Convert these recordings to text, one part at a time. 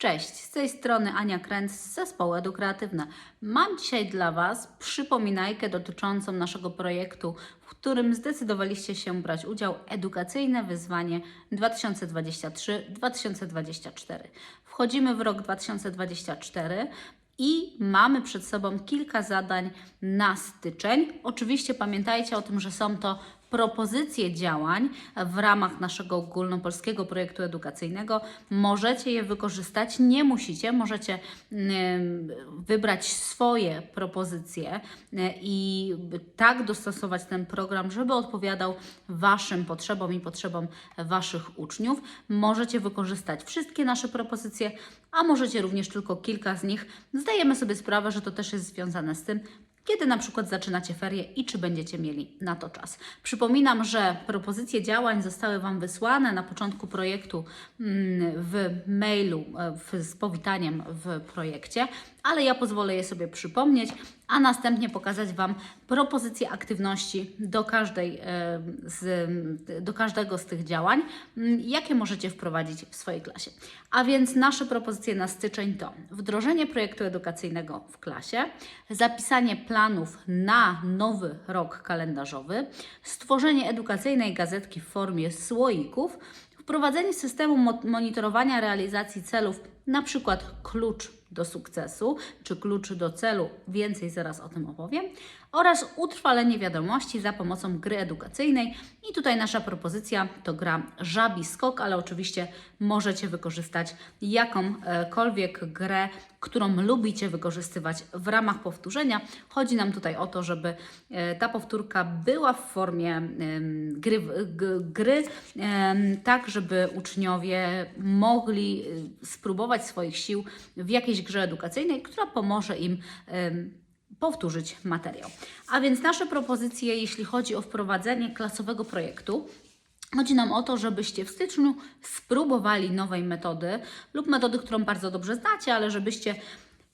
Cześć, z tej strony Ania Kręc z zespołu Edukreatywne. Mam dzisiaj dla Was przypominajkę dotyczącą naszego projektu, w którym zdecydowaliście się brać udział Edukacyjne Wyzwanie 2023-2024. Wchodzimy w rok 2024 i mamy przed sobą kilka zadań na styczeń. Oczywiście pamiętajcie o tym, że są to propozycje działań w ramach naszego ogólnopolskiego projektu edukacyjnego. Możecie je wykorzystać, nie musicie, możecie wybrać swoje propozycje y, i tak dostosować ten program, żeby odpowiadał Waszym potrzebom i potrzebom Waszych uczniów. Możecie wykorzystać wszystkie nasze propozycje, a możecie również tylko kilka z nich. Zdajemy sobie sprawę, że to też jest związane z tym, kiedy na przykład zaczynacie ferie i czy będziecie mieli na to czas. Przypominam, że propozycje działań zostały Wam wysłane na początku projektu mm, w mailu e, z powitaniem w projekcie, ale ja pozwolę je sobie przypomnieć, a następnie pokazać Wam propozycje aktywności do, każdej, e, z, do każdego z tych działań, mm, jakie możecie wprowadzić w swojej klasie. A więc nasze propozycje na styczeń to wdrożenie projektu edukacyjnego w klasie, zapisanie planów na nowy rok kalendarzowy, stworzenie edukacyjnej gazetki w formie słoików, wprowadzenie systemu mo- monitorowania realizacji celów, na przykład klucz do sukcesu, czy klucz do celu, więcej zaraz o tym opowiem, oraz utrwalenie wiadomości za pomocą gry edukacyjnej. I tutaj nasza propozycja to gra Żabi Skok, ale oczywiście możecie wykorzystać jakąkolwiek grę, którą lubicie wykorzystywać w ramach powtórzenia. Chodzi nam tutaj o to, żeby e, ta powtórka była w formie gry, gry tak żeby uczniowie mogli y, spróbować swoich sił w jakiejś grze edukacyjnej, która pomoże im powtórzyć materiał. A więc nasze propozycje, jeśli chodzi o wprowadzenie klasowego projektu, Chodzi nam o to, żebyście w styczniu spróbowali nowej metody lub metody, którą bardzo dobrze znacie, ale żebyście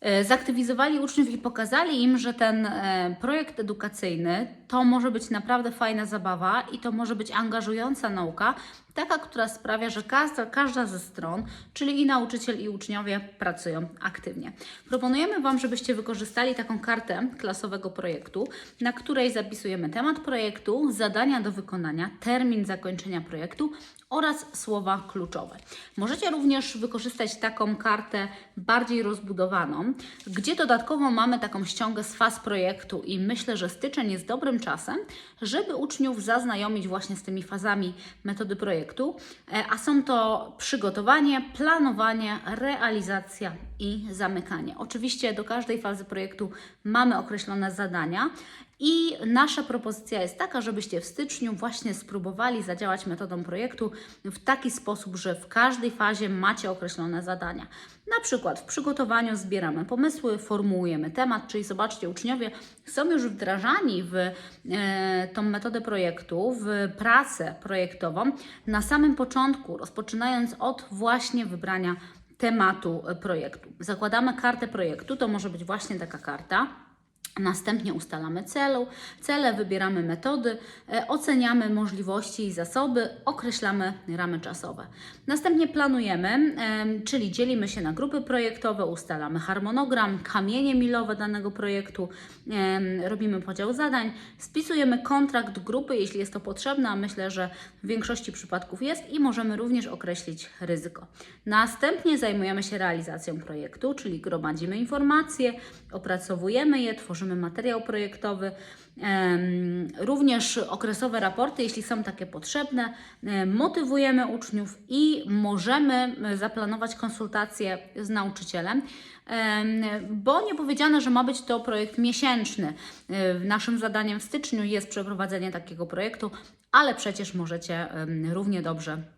e, zaktywizowali uczniów i pokazali im, że ten e, projekt edukacyjny to może być naprawdę fajna zabawa i to może być angażująca nauka, taka, która sprawia, że każda, każda ze stron, czyli i nauczyciel, i uczniowie pracują aktywnie. Proponujemy Wam, żebyście wykorzystali taką kartę klasowego projektu, na której zapisujemy temat projektu, zadania do wykonania, termin zakończenia projektu oraz słowa kluczowe. Możecie również wykorzystać taką kartę bardziej rozbudowaną, gdzie dodatkowo mamy taką ściągę z faz projektu i myślę, że styczeń jest dobrym czasem, żeby uczniów zaznajomić właśnie z tymi fazami metody projektu, E, a są to przygotowanie, planowanie, realizacja i zamykanie. Oczywiście do każdej fazy projektu mamy określone zadania i nasza propozycja jest taka, żebyście w styczniu właśnie spróbowali zadziałać metodą projektu w taki sposób, że w każdej fazie macie określone zadania. Na przykład w przygotowaniu zbieramy pomysły, formułujemy temat, czyli zobaczcie, uczniowie są już wdrażani w e, tą metodę projektu, w pracę projektową na samym początku, rozpoczynając od właśnie wybrania tematu projektu. Zakładamy kartę projektu, to może być właśnie taka karta. Następnie ustalamy celu, cele, wybieramy metody, e, oceniamy możliwości i zasoby, określamy ramy czasowe. Następnie planujemy, em, czyli dzielimy się na grupy projektowe, ustalamy harmonogram, kamienie milowe danego projektu, robimy podział zadań, spisujemy kontrakt grupy, jeśli jest to potrzebne, a myślę, że w większości przypadków jest i możemy również określić ryzyko. Następnie zajmujemy się realizacją projektu, czyli gromadzimy informacje, opracowujemy je, tworzymy materiał projektowy, również okresowe raporty, jeśli są takie potrzebne, em, motywujemy uczniów i możemy e, zaplanować konsultacje z nauczycielem, em, bo nie powiedziano, że ma być to projekt miesięczny. E, Naszym zadaniem w styczniu jest przeprowadzenie takiego projektu, ale przecież możecie równie dobrze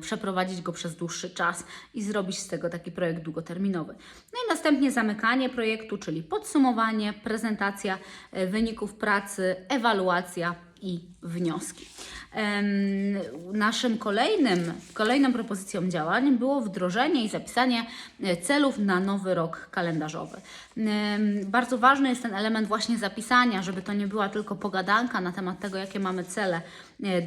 przeprowadzić go przez dłuższy czas i zrobić z tego taki projekt długoterminowy. No i następnie zamykanie projektu, czyli podsumowanie, prezentacja e, wyników pracy, ewaluacja i wnioski. Naszym kolejnym, kolejną propozycją działań było wdrożenie i zapisanie e, celów na nowy rok kalendarzowy. Bardzo ważny jest ten element właśnie zapisania, żeby to nie była tylko pogadanka na temat tego, jakie mamy cele e,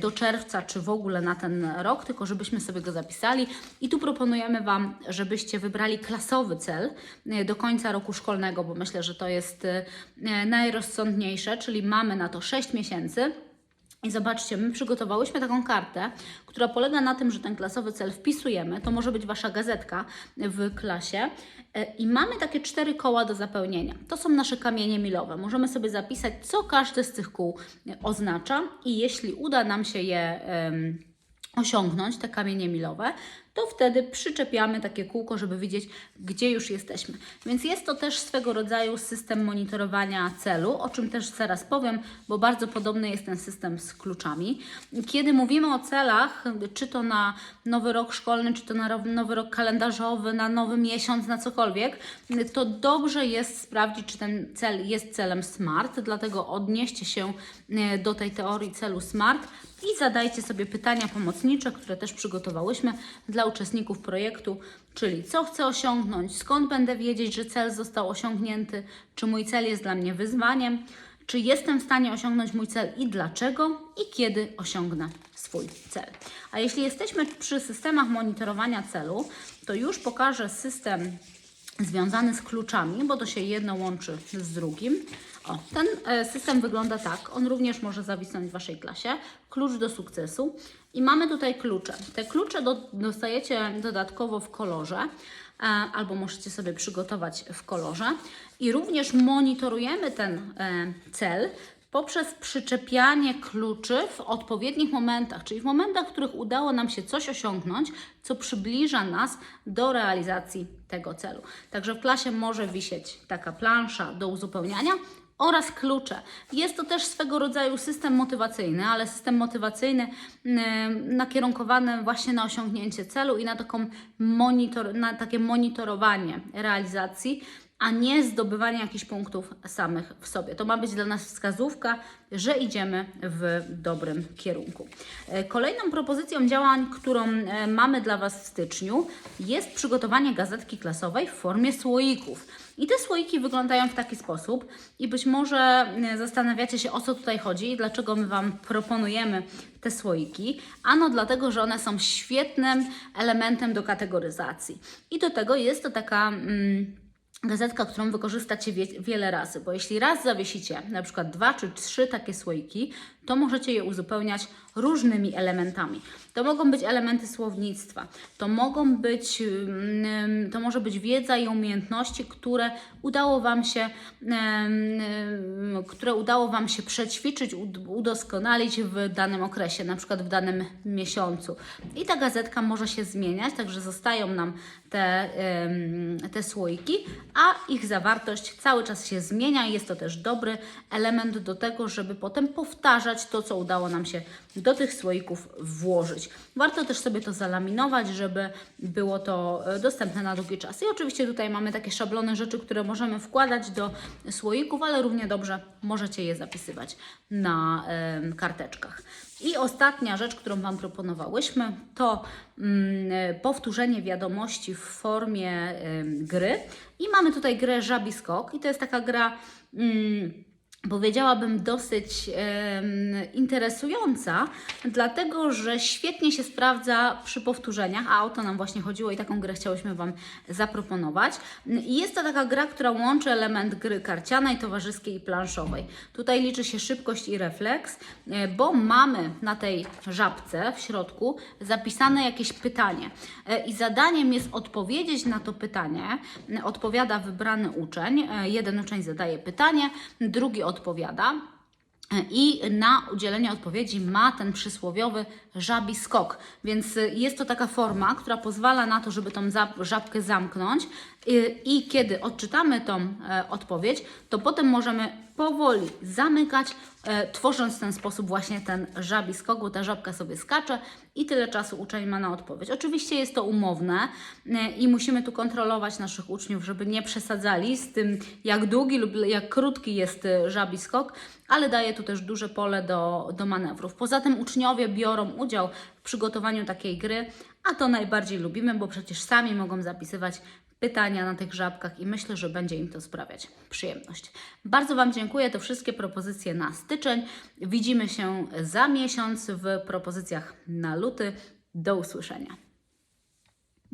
do czerwca, czy w ogóle na ten rok, tylko żebyśmy sobie go zapisali. I tu proponujemy Wam, żebyście wybrali klasowy cel e, do końca roku szkolnego, bo myślę, że to jest e, najrozsądniejsze, czyli mamy na to 6 miesięcy. I zobaczcie, my przygotowałyśmy taką kartę, która polega na tym, że ten klasowy cel wpisujemy. To może być Wasza gazetka w klasie. E, I mamy takie cztery koła do zapełnienia. To są nasze kamienie milowe. Możemy sobie zapisać, co każde z tych kół e, oznacza, i jeśli uda nam się je. em, osiągnąć te kamienie milowe, to wtedy przyczepiamy takie kółko, żeby widzieć, gdzie już jesteśmy. Więc jest to też swego rodzaju system monitorowania celu, o czym też zaraz powiem, bo bardzo podobny jest ten system z kluczami. Kiedy mówimy o celach, czy to na nowy rok szkolny, czy to na nowy rok kalendarzowy, na nowy miesiąc, na cokolwiek, to dobrze jest sprawdzić, czy ten cel jest celem SMART, dlatego odnieście się e, do tej teorii celu SMART i zadajcie sobie pytania pomocnicze, które też przygotowałyśmy dla uczestników projektu, czyli co chcę osiągnąć, skąd będę wiedzieć, że cel został osiągnięty, czy mój cel jest dla mnie wyzwaniem, czy jestem w stanie osiągnąć mój cel i dlaczego i kiedy osiągnę swój cel. A jeśli jesteśmy przy systemach monitorowania celu, to już pokażę system związany z kluczami, bo to się jedno łączy z drugim. O, ten e, system wygląda tak. On również może zawisnąć w Waszej klasie. Klucz do sukcesu. I mamy tutaj klucze. Te klucze do, dostajecie dodatkowo w kolorze, e, albo możecie sobie przygotować w kolorze. I również monitorujemy ten e, cel poprzez przyczepianie kluczy w odpowiednich momentach, czyli w momentach, w których udało nam się coś osiągnąć, co przybliża nas do realizacji tego celu. Także w klasie może wisieć taka plansza do uzupełniania oraz klucze. Jest to też swego rodzaju system motywacyjny, ale system motywacyjny mm, nakierunkowany właśnie na osiągnięcie celu i na, taką monitor, na takie monitorowanie realizacji a nie zdobywanie jakichś punktów samych w sobie. To ma być dla nas wskazówka, że idziemy w dobrym kierunku. E, Kolejną propozycją działań, którą e, mamy dla Was w styczniu, jest przygotowanie gazetki klasowej w formie słoików. I te słoiki wyglądają w taki sposób, i być może e, zastanawiacie się, o co tutaj chodzi i dlaczego my Wam proponujemy te słoiki. Ano dlatego, że one są świetnym elementem do kategoryzacji. I do tego jest to taka. Mm, gazetka, którą wykorzystacie wie, wiele razy, bo jeśli raz zawiesicie na przykład dwa czy trzy takie słoiki, to możecie je uzupełniać różnymi elementami. To mogą być elementy słownictwa, to mogą być, ym, to może być wiedza i umiejętności, które udało Wam się, które udało Wam się przećwiczyć, ud- udoskonalić w danym okresie, na przykład w danym miesiącu. I ta gazetka może się zmieniać, także zostają nam te, te słoiki, a ich zawartość cały czas się zmienia i jest to też dobry element do tego, żeby potem powtarzać to, co udało nam się do tych słoików włożyć. Warto też sobie to zalaminować, żeby było to e, dostępne na długi czas. I oczywiście tutaj mamy takie szablony rzeczy, które możemy wkładać do słoików, ale równie dobrze możecie je zapisywać na em, karteczkach. I ostatnia rzecz, którą Wam proponowałyśmy, to mm, e, powtórzenie wiadomości w formie em, gry. I mamy tutaj grę Żabi Skok i to jest taka gra... Mm, powiedziałabym, dosyć interesująca, dlatego że świetnie się sprawdza przy powtórzeniach, a o to nam właśnie chodziło i taką grę chciałyśmy Wam zaproponować. Jest to taka gra, która łączy element gry karcianej, towarzyskiej i planszowej. Tutaj liczy się szybkość i refleks, e, bo mamy na tej żabce w środku zapisane jakieś pytanie. E, I zadaniem jest odpowiedzieć na to pytanie. E, Odpowiada wybrany uczeń. Jeden uczeń zadaje pytanie, drugi odpowiada. I na udzielenie odpowiedzi ma ten przysłowiowy żabi skok. Więc y, jest to taka forma, która pozwala na to, żeby tą żabkę zamknąć. I, I kiedy odczytamy tą e, odpowiedź, to potem możemy powoli zamykać, e, tworząc w ten sposób właśnie ten żabi skok, bo ta żabka sobie skacze i tyle czasu uczeń ma na odpowiedź. Oczywiście jest to umowne e, i musimy tu kontrolować naszych uczniów, żeby nie przesadzali z tym, jak długi lub jak krótki jest e, żabi skok, ale daje tu też duże pole do, do manewrów. Poza tym uczniowie biorą udział w przygotowaniu takiej gry, a to najbardziej lubimy, bo przecież sami mogą zapisywać pytania na tych żabkach i myślę, że będzie im to sprawiać przyjemność. Bardzo Wam dziękuję. To wszystkie propozycje na styczeń. Widzimy się za miesiąc w propozycjach na luty. Do usłyszenia.